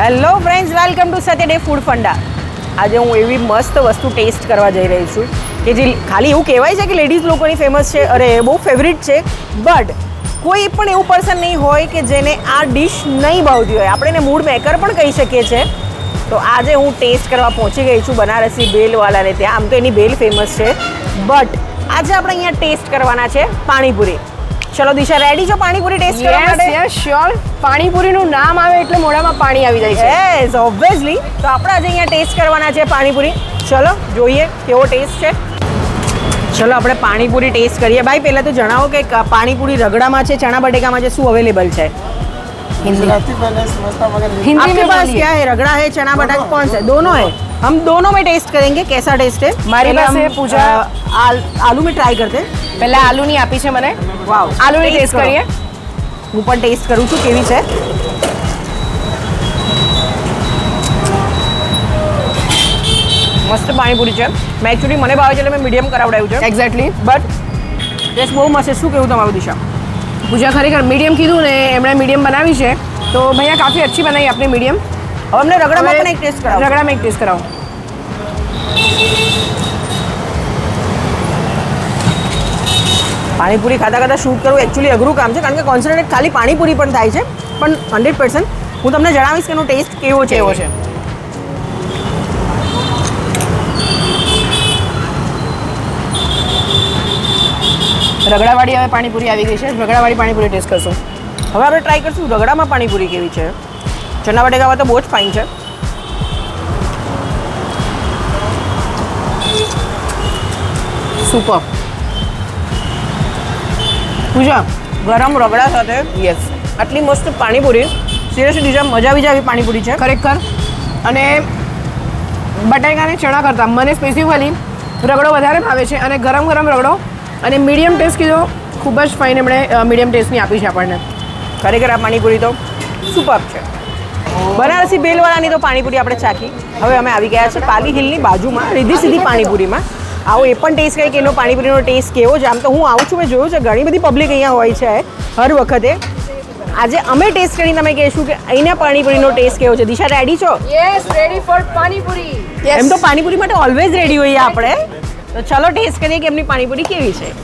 Hello friends welcome to Saturday food funda આજે હું એવી મસ્ત વસ્તુ ટેસ્ટ કરવા જઈ રહી છું કે જે ખાલી એવું કહેવાય છે કે લેડીઝ લોકોની ફેમસ છે. અરે બહુ ફેવરિટ છે. બટ કોઈ પણ એવું પર્સન નહીં હોય કે જેને આ ડિશ નહીં ભાવતી હોય. આપણે એને મૂડ મેકર પણ કહી શકીએ છીએ. તો આજે હું ટેસ્ટ કરવા પહોંચી ગઈ છું બનારસી બેલવાલાને ત્યાં. આમ તો એની બેલ ફેમસ છે. બટ આજે આપણે અહીંયા ટેસ્ટ કરવાના છે પાણીપુરી. ચલો દિશા રેડી છો પાણીપુરી ટેસ્ટ કરવા યસ માટે યસ શ્યોર પાણીપુરીનું નામ આવે એટલે મોઢામાં પાણી આવી જાય છે યસ ઓબ્વિયસલી તો આપણે આજે અહીંયા ટેસ્ટ કરવાના છે પાણીપુરી ચલો જોઈએ કેવો ટેસ્ટ છે ચલો આપણે પાણીપુરી ટેસ્ટ કરીએ ભાઈ પહેલાં તો જણાવો કે ક- પાણીપુરી રગડામાં છે ચણા બટેકામાં છે શું અવેલેબલ છે गुजराती पैलेस समझता मगर हिंदी आपके में पास बोलिए क्या है रगड़ा है चना बटाका कौन सा है दोनों है हम दोनों में टेस्ट करेंगे कैसा टेस्ट है हमारी पहले पास हम, है पूजा- अ, आल, आलू में ट्राई करते हैं પહેલા આલુની આપી છે મને વાવ આલુની ટેસ્ટ કરો. કરીએ હું પણ ટેસ્ટ કરું છું કેવી છે મસ્ત પાણીપુરી છે મેં એકચ્યુઅલી મને ભાવે છે એટલે મેં મીડિયમ કરાવડાવ્યું છે એક્ઝેક્ટલી બટ ટેસ્ટ બહુ મસ્ત છે શું કેવું તમારું દિશા પૂજા ખરેખર મીડિયમ કીધું ને એમણે મીડિયમ બનાવી છે તો ભૈયા કાફી अच्छी બનાવી આપની મીડિયમ હવે અમને રગડામાં પણ એક ટેસ્ટ કરાવો રગડામાં એક ટેસ્ટ કરાવો પાણીપુરી ખાતા ખાતા શૂટ કરવું એકચ્યુઅલી અઘરું કામ છે, કારણ કે કોન્સન્ટ્રેટ ખાલી પાણીપુરી પણ થાય છે, પણ હંડ્રેડ પર્સન્ટ હું તમને જણાવીશ કે એનો ટેસ્ટ કેવો છે, એવો છે. રગડાવાળી હવે પાણીપુરી આવી ગઈ છે. રગડાવાળી પાણીપુરી ટેસ્ટ કરશું. હવે આપણે ટ્રાય કરશું રગડામાં પાણીપુરી કેવી છે. ચના બટેકામાં તો બહુ જ ફાઇન છે. સુપર. પૂજા ગરમ રગડા સાથે યસ આટલી મસ્ત પાણીપુરી. સિરિયસલી બીજા મજા આવી જાય પાણીપુરી છે. ખરેખર. અને બટાકાને ચણા કરતાં મને સ્પેસિફિકલી રગડો વધારે ભાવે છે અને ગરમ ગરમ રગડો અને મીડિયમ ટેસ્ટ કીધો ખૂબ જ ફાઇન એમણે મીડિયમ ટેસ્ટની આપી છે આપણને. ખરેખર આ પાણીપુરી તો સુપર છે. બનારસી બેલવાળાની તો પાણીપુરી આપણે ચાખી. હવે અમે આવી ગયા છે પાલી હિલની બાજુમાં રીધી સીધી પાણીપુરીમાં. આવો એ પણ ટેસ્ટ કરી કે એનો પાણીપુરીનો ટેસ્ટ કેવો છે? આમ તો હું આવું છું મેં જોયું છે ઘણી બધી પબ્લિક અહીંયા હોય છે હર વખતે. આજે અમે ટેસ્ટ કરીને તમે કહીશું કે અહીંના પાણીપુરીનો ટેસ્ટ કેવો છે. દિશા રેડી છો? Yes ready for panipuri. એમ તો પાણીપુરી માટે ઓલવેઝ રેડી હોઈએ આપણે. તો ચલો ટેસ્ટ કરીએ કે એમની પાણીપુરી કેવી છે.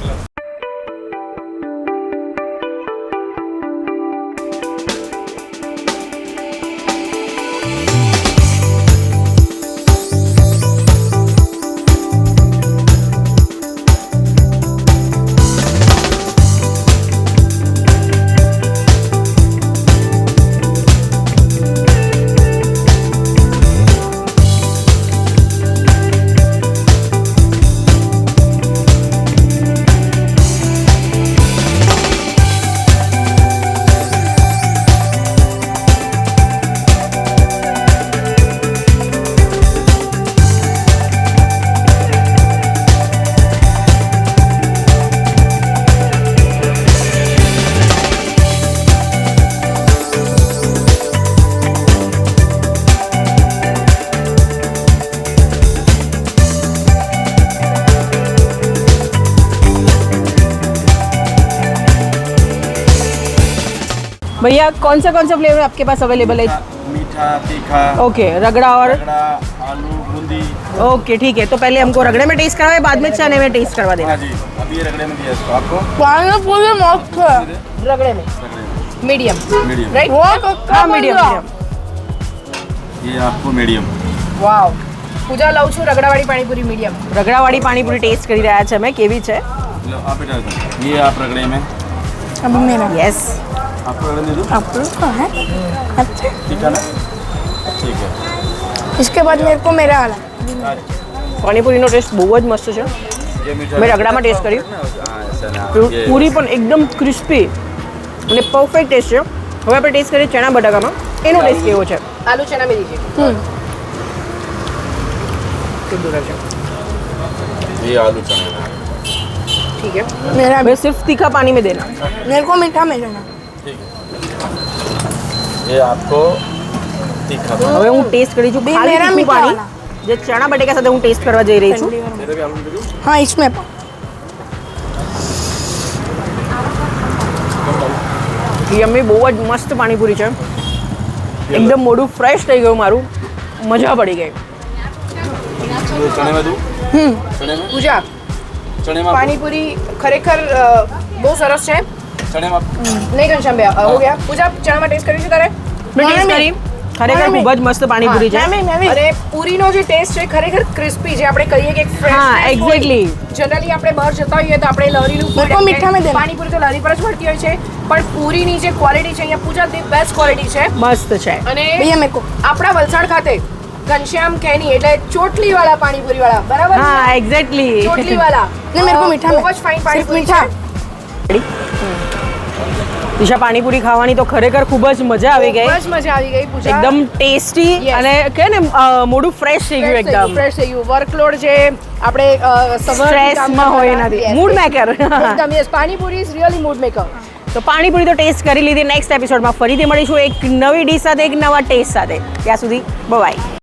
भैया कौन सा कौन सा फ्लेवर आपके पास अवेलेबल है मीठा तीखा ओके रगड़ा और रगड़ा आलू बूंदी ओके ठीक है तो पहले हमको रगड़े में टेस्ट करवाए बाद में चने में टेस्ट करवा देना हाँ जी अभी ये रगड़े में दिया इसको आपको પાણીપુરી મસ્ત છે રગડે में रगड़े में મીડિયમ मीडियम રાઈટ हाँ मीडियम मीडियम ये आपको मीडियम વાવ પૂજા લઉં છું રગડાવાળી પાણીપુરી મીડિયમ રગડાવાળી પાણીપુરી ટેસ્ટ કરી રહ્યા છે અમે કેવી છે लो आप इधर दो। ये आप रगड़े में અબ મેરા યસ आपको रगड़े दे दूँ આપણું કા હે अच्छा ठीक है ना ठीक है इसके बाद मेरे को मेरा वाला પાણીપુરીનો ટેસ્ટ બહુ જ મસ્ત છે ये मीठा મેં રગડામાં ટેસ્ટ કર્યું हाँ ऐसा ना પૂ- ये પૂરી પણ એકદમ ક્રિસ્પી અને પરફેક્ટ ટેસ્ટ છે હવે આપણે ટેસ્ટ કરીએ ચણા બટાકામાં એનો ટેસ્ટ કેવો છે आलू चना में दीजिए કેટલું રહેશે ये आलू चना ठीक है मेरा मैं सिर्फ तीखा पानी में देना मेरे को मीठा में देना ठीक है ये आपको तीखा હવે હું ટેસ્ટ કરી છું બે ખાલી મેરા તીખું મીઠા પાણી જે ચણા બટેકા સાથે હું ટેસ્ટ કરવા જઈ રહી છું इधर भी आलू दे दूँ हाँ इसमें યમ્મી બહુ જ મસ્ત પાણીપુરી છે એકદમ મોઢું ફ્રેશ થઈ ગયું મારું મજા પડી ગઈ ये चने में दूँ चने में પૂજા चने में પાણીપુરી ખરેખર અ, બહુ સરસ છે चने में નહીં ઘનશ્યામ બે. હો ગયા. પૂજા ચણામાં ટેસ્ટ કર્યું છે તારે? ટેસ્ટ કરી. ખરેખર ખૂબ જ મસ્ત પાણીપુરી છે. અને પૂરીનો જે ટેસ્ટ છે ખરેખર ક્રિસ્પી જે આપણે કહીએ કે હા, એક્ઝેક્ટલી જનરલી આપણે બહાર જતા હોઈએ તો આપણે લહરીનું food મેરે મીઠા મેં દેના. પાણીપુરી તો લહરી પર જ મળતી હોય છે. પણ પૂરીની જે ક્વોલિટી છે અહીંયા પૂજા ધી બેસ્ટ ક્વોલિટી છે. મસ્ત છે. અને આપણા વલસાડ ખાતે ઘનશ્યામ કેની એટલે ચોટલી વાળા પાણીપુરી વાળા બરાબર? હા એક્ઝેક્ટલી ચોટલી વાળા ને મેરે કો મીઠા બહુ જ ફાઇન સિર્ફ પાણીપુરી મીઠા. દિશા પાણીપુરી ખાવાની તો ખરેખર ખૂબ જ મજા આવી ગઈ. ખૂબ જ મજા આવી ગઈ પૂજા. એકદમ ટેસ્ટી અને કે ને મોડું મોઢું ફ્રેશ થઈ ગયું એકદમ. ફ્રેશ થઈ ગયું. વર્કલોડ જે આપણે અ, સવારથી Stress કામમાં હોય એનાથી મૂડ yes. એકદમ yes panipuri is really mood maker તો પાણીપુરી તો ટેસ્ટ કરી લીધી. નેક્સ્ટ એપિસોડમાં ફરીથી મળીશું એક નવી ડીશ સાથે એક નવા ટેસ્ટ સાથે. ત્યાં સુધી બાય